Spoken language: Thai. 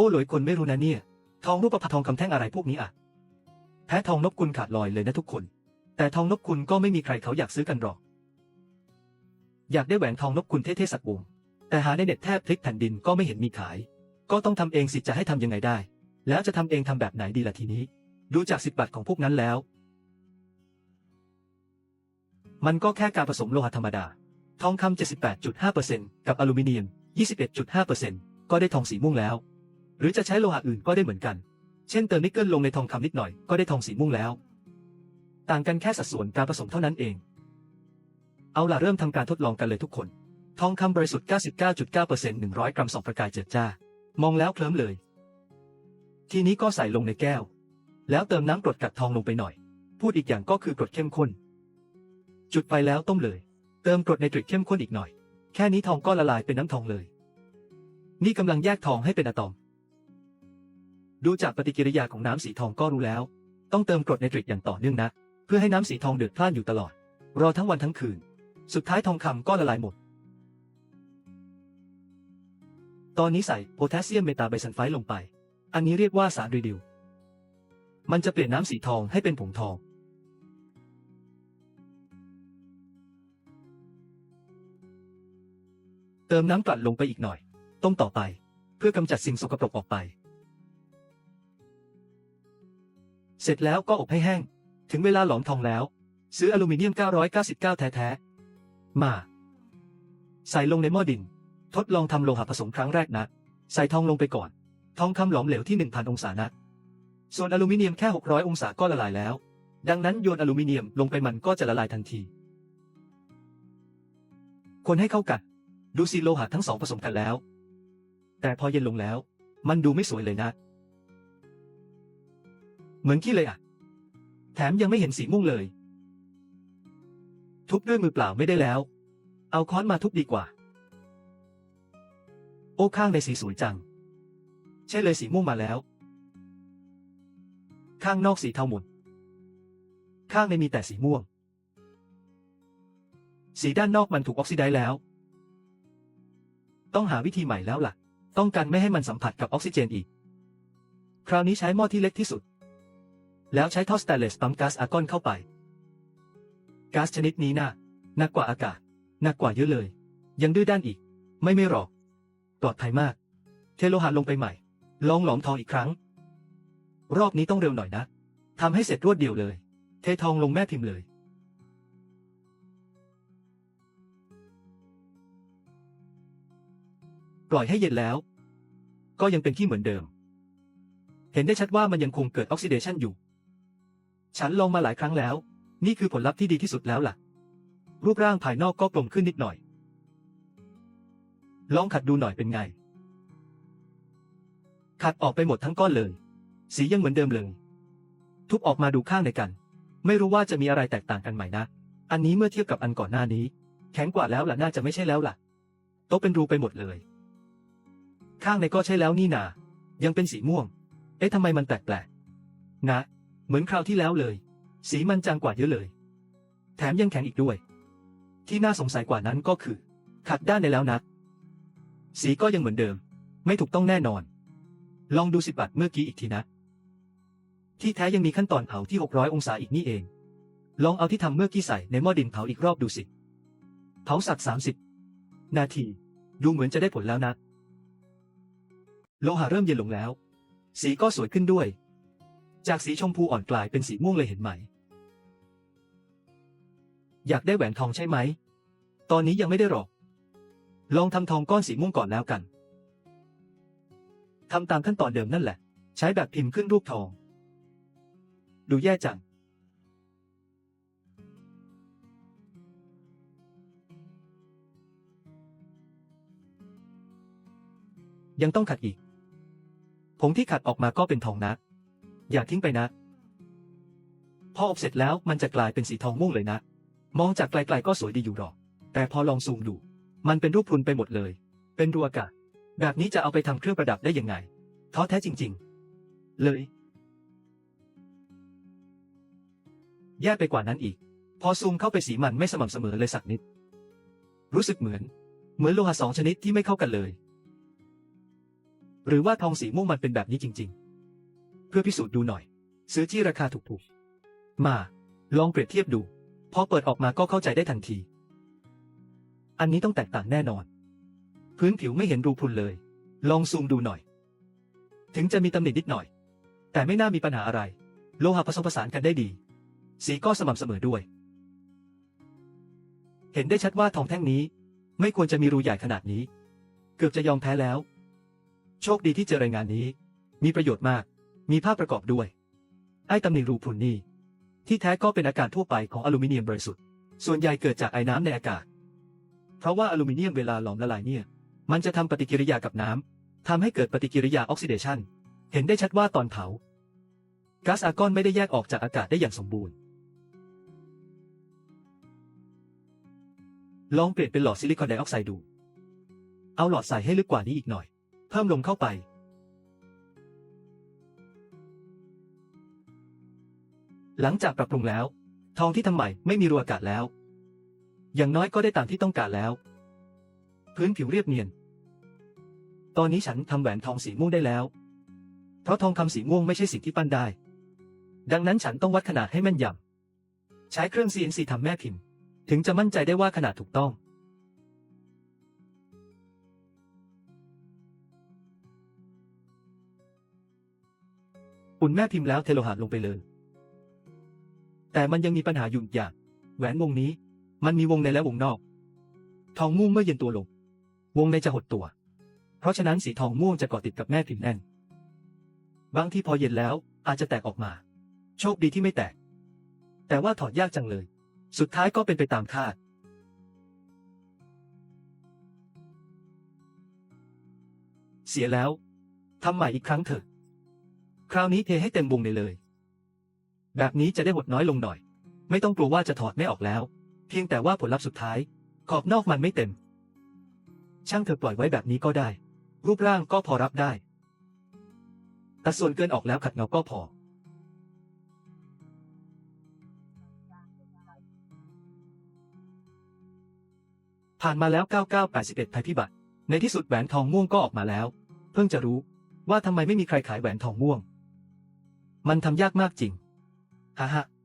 โอ้หลวยคนไม่รู้นะเนี่ย ทองรูปพรรณทองคำแท่งอะไรพวกนี้อะแพ้ทองนกกุลขาดลอยเลยนะทุกคน แต่ทองนกกุลก็ไม่มีใครเขาอยากซื้อกันหรอก อยากได้แหวนทองนกกุลเท่ๆสักวง แต่หาในเน็ตแทบพลิกแผ่นดินก็ไม่เห็นมีขาย ก็ต้องทำเองสิจะให้ทำยังไงได้ แล้วจะทำเองทำแบบไหนดีล่ะทีนี้ ดูจากสิบบาทของพวกนั้นแล้ว มันก็แค่การผสมโลหะธรรมดา ทองคำ78.5%กับอลูมิเนียม 21.5%ก็ได้ทองสีม่วงแล้ว หรือจะใช้โลหะอื่นก็ได้เหมือนกัน เช่นเติมนิกเกิลลงในทองคำนิดหน่อยก็ได้ทองสีม่วงแล้ว ต่างกันแค่สัดส่วนการผสมเท่านั้นเอง เอาล่ะเริ่มทำการทดลองกันเลยทุกคน ทองคำบริสุทธิ์ 99.9% 100 กรัมสองประกายเจิดจ้า มองแล้วเคลิ้มเลย ทีนี้ก็ใส่ลงในแก้ว แล้วเติมน้ำกรดกัดทองลงไปหน่อย พูดอีกอย่างก็คือกรดเข้มข้น จุดไฟแล้วต้มเลย เติมกรดไนตริกเข้มข้นอีกหน่อย แค่นี้ทองก็ละลายเป็นน้ำทองเลย นี่กำลังแยกทองให้เป็นอะตอม ดูจากปฏิกิริยาของน้ำสีทองก็รู้แล้ว ต้องเติมกรดไนตริกอย่างต่อเนื่องนะ เพื่อให้น้ำสีทองเดือดพล่านอยู่ตลอด รอทั้งวันทั้งคืน สุดท้ายทองคำก็ละลายหมด ตอนนี้ใส่โพแทสเซียมเมตาไบซัลไฟต์ลงไป อันนี้เรียกว่าสารรีดิว มันจะเปลี่ยนน้ำสีทองให้เป็นผงทอง เติมน้ำกลั่นลงไปอีกหน่อย ต้มต่อไป เพื่อกำจัดสิ่งสกปรกออกไป เสร็จแล้วก็อบให้แห้ง ถึงเวลาหลอมทองแล้ว ซื้ออลูมิเนียม 999 แท้ๆ มา ใส่ลงในหม้อดิน ทดลองทำโลหะผสมครั้งแรกนะ ใส่ทองลงไปก่อน ทองคำหลอมเหลวที่ 1,000 องศานะ ส่วนอลูมิเนียมแค่ 600 องศาก็ละลายแล้ว ดังนั้นโยนอลูมิเนียมลงไปมันก็จะละลายทันที คนให้เข้ากัน ดูสิโลหะทั้งสองผสมกันแล้ว แต่พอเย็นลงแล้ว มันดูไม่สวยเลยนะ เหมือนขี้เลยอะ แถมยังไม่เห็นสีม่วงเลย ทุบด้วยมือเปล่าไม่ได้แล้ว เอาค้อนมาทุบดีกว่า โอ้ข้างในสีสวยจัง ใช่เลยสีม่วงมาแล้ว ข้างนอกสีเทาหมดข้างในมีแต่สีม่วง สีด้านนอกมันถูกออกซิไดซ์แล้ว ต้องหาวิธีใหม่แล้วล่ะ ต้องกันไม่ให้มันสัมผัสกับออกซิเจนอีก คราวนี้ใช้หม้อที่เล็กที่สุด แล้วใช้ท่อสแตนเลสปั๊มก๊าซอาร์กอนเข้าไปก๊าซชนิดนี้น่ะหนักกว่าอากาศหนักกว่าเยอะเลย ยังดื้อด้านอีก ไม่ไม่หรอก ปลอดภัยมาก เทโลหะลงไปใหม่ ลองหลอมทองอีกครั้ง รอบนี้ต้องเร็วหน่อยนะทำให้เสร็จรวดเดียวเลย เททองลงแม่พิมพ์เลย ปล่อยให้เย็นแล้ว ก็ยังเป็นที่เหมือนเดิม เห็นได้ชัดว่ามันยังคงเกิดออกซิเดชันอยู่ ฉันลองมาหลายครั้งแล้ว นี่คือผลลัพธ์ที่ดีที่สุดแล้วล่ะ รูปร่างภายนอกก็กลมขึ้นนิดหน่อย ลองขัดดูหน่อยเป็นไง ขัดออกไปหมดทั้งก้อนเลย สียังเหมือนเดิมเลย ทุบออกมาดูข้างในกัน ไม่รู้ว่าจะมีอะไรแตกต่างกันไหมนะ อันนี้เมื่อเทียบกับอันก่อนหน้านี้ แข็งกว่าแล้วล่ะน่าจะไม่ใช่แล้วล่ะ โต๊ะเป็นรูไปหมดเลย ข้างในก็ใช่แล้วนี่นา ยังเป็นสีม่วง เอ๊ะทำไมมันแปลกๆนะ เหมือนคราวที่แล้วเลย สีมันจางกว่าเยอะเลย แถมยังแข็งอีกด้วย ที่น่าสงสัยกว่านั้นก็คือ ขัดด้านในแล้วนะ สีก็ยังเหมือนเดิม ไม่ถูกต้องแน่นอน ลองดูสิบัตรเมื่อกี้อีกทีนะ ที่แท้ยังมีขั้นตอนเผาที่ 600 องศาอีกนี่เอง ลองเอาที่ทำเมื่อกี้ใส่ในหม้อดินเผาอีกรอบดูสิ เผาสัก 30 นาที ดูเหมือนจะได้ผลแล้วนะ โลหะเริ่มเย็นลงแล้ว สีก็สวยขึ้นด้วย จากสีชมพูอ่อนกลายเป็นสีม่วงเลยเห็นไหม อยากได้แหวนทองใช่ไหม ตอนนี้ยังไม่ได้หรอก ลองทำทองก้อนสีม่วงก่อนแล้วกันทำตามขั้นตอนเดิมนั่นแหละ ใช้แบบพิมพ์ขึ้นรูปทอง ดูแย่จัง ยังต้องขัดอีกผงที่ขัดออกมาก็เป็นทองนะ อย่าทิ้งไปนะ พออบเสร็จแล้วมันจะกลายเป็นสีทองม่วงเลยนะ มองจากไกลๆก็สวยดีอยู่หรอก แต่พอลองซูมดู มันเป็นรูปพรุนไปหมดเลย เป็นรูอากาศ แบบนี้จะเอาไปทำเครื่องประดับได้ยังไง ท้อแท้จริง ๆ เลยแย่ไปกว่านั้นอีก พอซูมเข้าไปสีมันไม่สม่ำเสมอเลยสักนิด รู้สึกเหมือน เหมือนโลหะสองชนิดที่ไม่เข้ากันเลย หรือว่าทองสีม่วงมันเป็นแบบนี้จริง ๆ เพื่อพิสูจน์ดูหน่อย ซื้อที่ราคาถูกๆ มา ลองเปรียบเทียบดู พอเปิดออกมาก็เข้าใจได้ทันที อันนี้ต้องแตกต่างแน่นอน พื้นผิวไม่เห็นรูพรุนเลย ลองซูมดูหน่อย ถึงจะมีตำหนินิดหน่อย แต่ไม่น่ามีปัญหาอะไร โลหะผสมผสานกันได้ดี สีก็สม่ำเสมอด้วย เห็นได้ชัดว่าทองแท่งนี้ ไม่ควรจะมีรูใหญ่ขนาดนี้ เกือบจะยอมแพ้แล้ว โชคดีที่เจอรายงานนี้ มีประโยชน์มาก มีภาพประกอบด้วย ไอ้ตำหนิรูพรุนนี่ ที่แท้ก็เป็นอาการทั่วไปของอลูมิเนียมบริสุทธิ์ ส่วนใหญ่เกิดจากไอ้น้ำในอากาศ เพราะว่าอลูมิเนียมเวลาหลอมละลายเนี่ย มันจะทำปฏิกิริยากับน้ำทำให้เกิดปฏิกิริยาออกซิเดชันเห็นได้ชัดว่าตอนเผาก๊าซอาร์กอนไม่ได้แยกออกจากอากาศได้อย่างสมบูรณ์ ลองเปลี่ยนเป็นหลอดซิลิคอนไดออกไซด์ดู เอาหลอดใส่ให้ลึกกว่านี้อีกหน่อย เพิ่มลมเข้าไป หลังจากปรับปรุงแล้ว ทองที่ทำใหม่ไม่มีรูอากาศแล้ว อย่างน้อยก็ได้ตามที่ต้องการแล้ว พื้นผิวเรียบเนียน ตอนนี้ฉันทำแหวนทองสีม่วงได้แล้ว เพราะทองคำสีม่วงไม่ใช่สิ่งที่ปั้นได้ ดังนั้นฉันต้องวัดขนาดให้แม่นยำใช้เครื่อง CNC ทำแม่พิมพ์ ถึงจะมั่นใจได้ว่าขนาดถูกต้องอุ่นแม่พิมพ์แล้วเทโลหะลงไปเลย แต่มันยังมีปัญหาอยู่อีกอย่าง แหวนวงนี้ มันมีวงในและวงนอก ทองม่วงเมื่อเย็นตัวลง วงในจะหดตัว เพราะฉะนั้นสีทองม่วงจะเกาะติดกับแม่พิมพ์แน่น บางที่พอเย็นแล้วอาจจะแตกออกมา โชคดีที่ไม่แตก แต่ว่าถอดยากจังเลย สุดท้ายก็เป็นไปตามคาดเสียแล้ว ทำใหม่อีกครั้งเถอะ คราวนี้เทให้เต็มวงเลยเลย แบบนี้จะได้หดน้อยลงหน่อย ไม่ต้องกลัวว่าจะถอดไม่ออกแล้ว เพียงแต่ว่าผลลัพธ์สุดท้าย ขอบนอกมันไม่เต็ม ช่างเธอปล่อยไว้แบบนี้ก็ได้ รูปร่างก็พอรับได้แต่ส่วนเกินออกแล้วขัดเงาก็พอ ผ่านมาแล้ว 9981 ภัยพิบัติ ในที่สุดแหวนทองม่วงก็ออกมาแล้ว เพิ่งจะรู้ว่าทำไมไม่มีใครขายแหวนทองม่วง มันทำยากมากจริง ฮ่าฮ่า